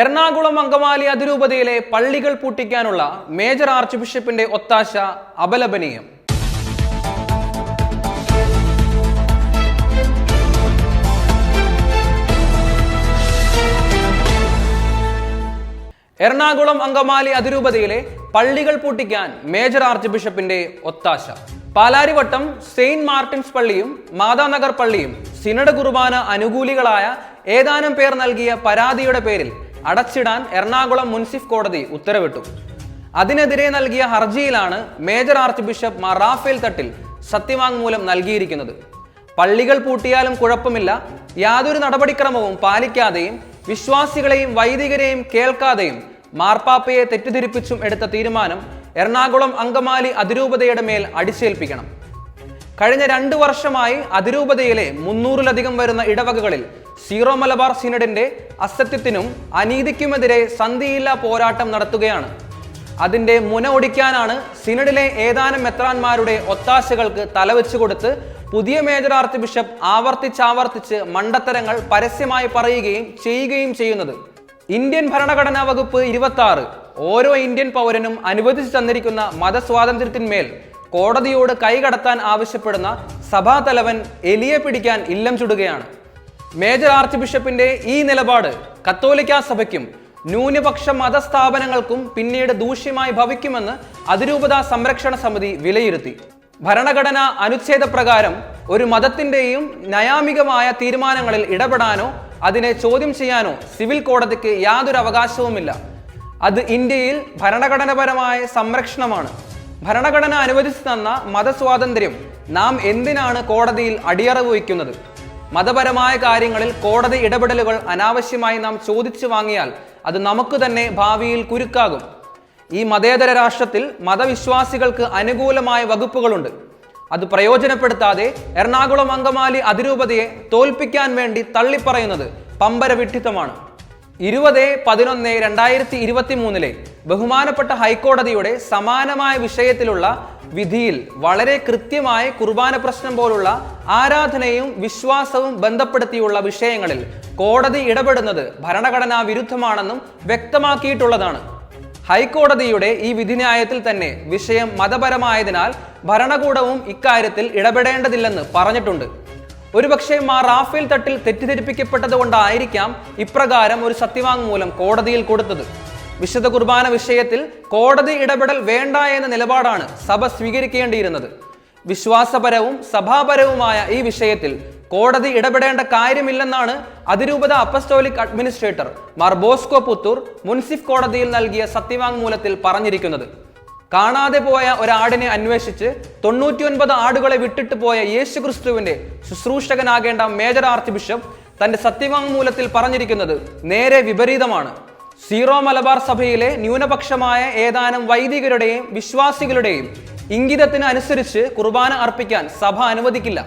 എറണാകുളം അങ്കമാലി അതിരൂപതയിലെ പള്ളികൾ പൂട്ടിക്കാനുള്ള major arch ബിഷപ്പിന്റെ ഒത്താശ അപലപനീയം. എറണാകുളം അങ്കമാലി അതിരൂപതയിലെ പള്ളികൾ പൂട്ടിക്കാൻ മേജർ ആർച്ച് ബിഷപ്പിന്റെ ഒത്താശ. പാലാരിവട്ടം സെയിന്റ് മാർട്ടിൻസ് പള്ളിയും മാതാനഗർ പള്ളിയും സിനഡ് കുർബാന അനുകൂലികളായ ഏതാനും പേർ നൽകിയ പരാതിയുടെ പേരിൽ അടച്ചിടാൻ എറണാകുളം മുൻസിഫ് കോടതി ഉത്തരവിട്ടു. അതിനെതിരെ നൽകിയ ഹർജിയിലാണ് major archbishop Mar Raphael Thattil സത്യവാങ്മൂലം നൽകിയിരിക്കുന്നത്. പള്ളികൾ പൂട്ടിയാലും കുഴപ്പമില്ല യാതൊരു നടപടിക്രമവും പാലിക്കാതെയും വിശ്വാസികളെയും വൈദികരെയും കേൾക്കാതെയും മാർപ്പാപ്പയെ തെറ്റിദ്ധരിപ്പിച്ചും എടുത്ത തീരുമാനം എറണാകുളം അങ്കമാലി അതിരൂപതയുടെ മേൽ അടിച്ചേൽപ്പിക്കണം. കഴിഞ്ഞ രണ്ടു വർഷമായി അതിരൂപതയിലെ മുന്നൂറിലധികം വരുന്ന ഇടവകകളിൽ സീറോ മലബാർ സിനഡിന്റെ അസത്യത്തിനും അനീതിക്കുമെതിരെ സന്ധിയില്ലാ പോരാട്ടം നടത്തുകയാണ്. അതിന്റെ മുന ഒടിക്കാനാണ് സിനഡിലെ ഏതാനും മെത്രാന്മാരുടെ ഒത്താശകൾക്ക് തലവെച്ചു കൊടുത്ത് പുതിയ മേജർ ആർച്ച് ബിഷപ്പ് ആവർത്തിച്ചാവർത്തിച്ച് മണ്ടത്തരങ്ങൾ പരസ്യമായി പറയുകയും ചെയ്യുകയും ചെയ്യുന്നത്. ഇന്ത്യൻ ഭരണഘടനാ വകുപ്പ് ഇരുപത്തി ആറ് ഓരോ ഇന്ത്യൻ പൗരനും അനുവദിച്ചു തന്നിരിക്കുന്ന മതസ്വാതന്ത്ര്യത്തിന്മേൽ കോടതിയോട് കൈകടത്താൻ ആവശ്യപ്പെടുന്ന സഭാതലവൻ എലിയെ പിടിക്കാൻ ഇല്ലം ചുടുകയാണ്. മേജർ ആർച്ച് ബിഷപ്പിന്റെ ഈ നിലപാട് കത്തോലിക്ക സഭയ്ക്കും ന്യൂനപക്ഷ മതസ്ഥാപനങ്ങൾക്കും പിന്നീട് ദൂഷ്യമായി ഭവിക്കുമെന്ന് അതിരൂപത സംരക്ഷണ സമിതി വിലയിരുത്തി. ഭരണഘടന അനുച്ഛേദ പ്രകാരം ഒരു മതത്തിന്റെയും നയാമികമായ തീരുമാനങ്ങളിൽ ഇടപെടാനോ അതിനെ ചോദ്യം ചെയ്യാനോ സിവിൽ കോടതിക്ക് യാതൊരു അവകാശവുമില്ല. അത് ഇന്ത്യയിൽ ഭരണഘടനാപരമായ സംരക്ഷണമാണ്. ഭരണഘടന അനുവദിച്ചു തന്ന മതസ്വാതന്ത്ര്യം നാം എന്തിനാണ് കോടതിയിൽ അടിയറവ് വയ്ക്കുന്നത്? മതപരമായ കാര്യങ്ങളിൽ കോടതി ഇടപെടലുകൾ അനാവശ്യമായി നാം ചോദിച്ചു വാങ്ങിയാൽ അത് നമുക്ക് തന്നെ ഭാവിയിൽ കുരുക്കാകും. ഈ മതേതര രാഷ്ട്രത്തിൽ മതവിശ്വാസികൾക്ക് അനുകൂലമായ വകുപ്പുകളുണ്ട്. അത് പ്രയോജനപ്പെടുത്താതെ എറണാകുളം അങ്കമാലി അതിരൂപതയെ തോൽപ്പിക്കാൻ വേണ്ടി തള്ളിപ്പറയുന്നത് പമ്പര ഇരുപത് പതിനൊന്ന് രണ്ടായിരത്തി ഇരുപത്തി മൂന്നിലെ ബഹുമാനപ്പെട്ട ഹൈക്കോടതിയുടെ സമാനമായ വിഷയത്തിലുള്ള വിധിയിൽ വളരെ കൃത്യമായ കുർബാന പ്രശ്നം പോലുള്ള ആരാധനയും വിശ്വാസവും ബന്ധപ്പെടുത്തിയുള്ള വിഷയങ്ങളിൽ കോടതി ഇടപെടുന്നത് ഭരണഘടനാ വിരുദ്ധമാണെന്നും വ്യക്തമാക്കിയിട്ടുള്ളതാണ്. ഹൈക്കോടതിയുടെ ഈ വിധിന്യായത്തിൽ തന്നെ വിഷയം മതപരമായതിനാൽ ഭരണകൂടവും ഇക്കാര്യത്തിൽ ഇടപെടേണ്ടതില്ലെന്ന് പറഞ്ഞിട്ടുണ്ട്. ഒരുപക്ഷെ മാ റാഫേൽ തട്ടിൽ തെറ്റിദ്ധരിപ്പിക്കപ്പെട്ടത് കൊണ്ടായിരിക്കാം ഇപ്രകാരം ഒരു സത്യവാങ്മൂലം കോടതിയിൽ കൊടുത്തത്. വിശുദ്ധ കുർബാന വിഷയത്തിൽ കോടതി ഇടപെടൽ വേണ്ട എന്ന നിലപാടാണ് സഭ സ്വീകരിക്കേണ്ടിയിരുന്നത്. വിശ്വാസപരവും സഭാപരവുമായ ഈ വിഷയത്തിൽ കോടതി ഇടപെടേണ്ട കാര്യമില്ലെന്നാണ് അതിരൂപത അപ്പസ്റ്റോലിക് അഡ്മിനിസ്ട്രേറ്റർ മാർ ബോസ്കോ പുത്തൂർ മുൻസിഫ് കോടതിയിൽ നൽകിയ സത്യവാങ്മൂലത്തിൽ പറഞ്ഞിരിക്കുന്നത്. കാണാതെ പോയ ഒരാടിനെ അന്വേഷിച്ച് തൊണ്ണൂറ്റിയൊൻപത് ആടുകളെ വിട്ടിട്ട് പോയ യേശു ക്രിസ്തുവിന്റെ ശുശ്രൂഷകനാകേണ്ട മേജർ ആർച്ച് ബിഷപ്പ് തന്റെ സത്യവാങ്മൂലത്തിൽ പറഞ്ഞിരിക്കുന്നത് നേരെ വിപരീതമാണ്. സീറോ മലബാർ സഭയിലെ ന്യൂനപക്ഷമായ ഏതാനും വൈദികരുടെയും വിശ്വാസികളുടെയും ഇംഗിതത്തിന് അനുസരിച്ച് കുർബാന അർപ്പിക്കാൻ സഭ അനുവദിക്കില്ല.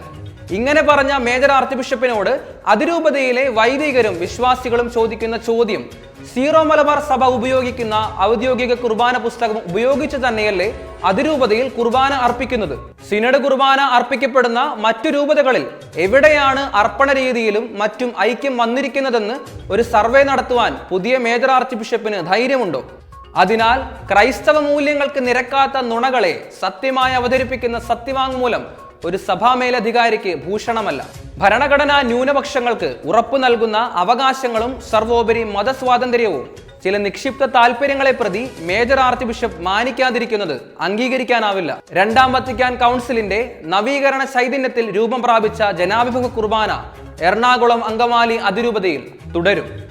ഇങ്ങനെ പറഞ്ഞ മേജർ ആർച്ച് ബിഷപ്പിനോട് അതിരൂപതയിലെ വൈദികരും വിശ്വാസികളും ചോദിക്കുന്ന ചോദ്യം സീറോ മലബാർ സഭ ഉപയോഗിക്കുന്ന ഔദ്യോഗിക കുർബാന പുസ്തകം ഉപയോഗിച്ച് തന്നെയല്ലേ അതിരൂപതയിൽ കുർബാന അർപ്പിക്കുന്നത്? സിനഡ് കുർബാന അർപ്പിക്കപ്പെടുന്ന മറ്റു രൂപതകളിൽ എവിടെയാണ് അർപ്പണ രീതിയിലും മറ്റും ഐക്യം വന്നിരിക്കുന്നതെന്ന് ഒരു സർവേ നടത്തുവാൻ പുതിയ മേജർ ആർച്ച് ബിഷപ്പിന് ധൈര്യമുണ്ടോ? അതിനാൽ ക്രൈസ്തവ മൂല്യങ്ങൾക്ക് നിരക്കാത്ത നുണകളെ സത്യമായി അവതരിപ്പിക്കുന്ന സത്യവാങ്മൂലം ഒരു സഭാ മേലധികാരിക്ക് ഭൂഷണമല്ല. ഭരണഘടനാ ന്യൂനപക്ഷങ്ങൾക്ക് ഉറപ്പു നൽകുന്ന അവകാശങ്ങളും സർവോപരി മതസ്വാതന്ത്ര്യവും. ചില നിക്ഷിപ്ത താല്പര്യങ്ങളെ പ്രതി മേജർ ആർച്ച് ബിഷപ്പ് മാനിക്കാതിരിക്കുന്നത് അംഗീകരിക്കാനാവില്ല. രണ്ടാം വത്തിക്കാൻ കൗൺസിലിന്റെ നവീകരണ ചൈതന്യത്തിൽ രൂപം പ്രാപിച്ച ജനാഭിമുഖ കുർബാന എറണാകുളം അങ്കമാലി അതിരൂപതയിൽ തുടരും.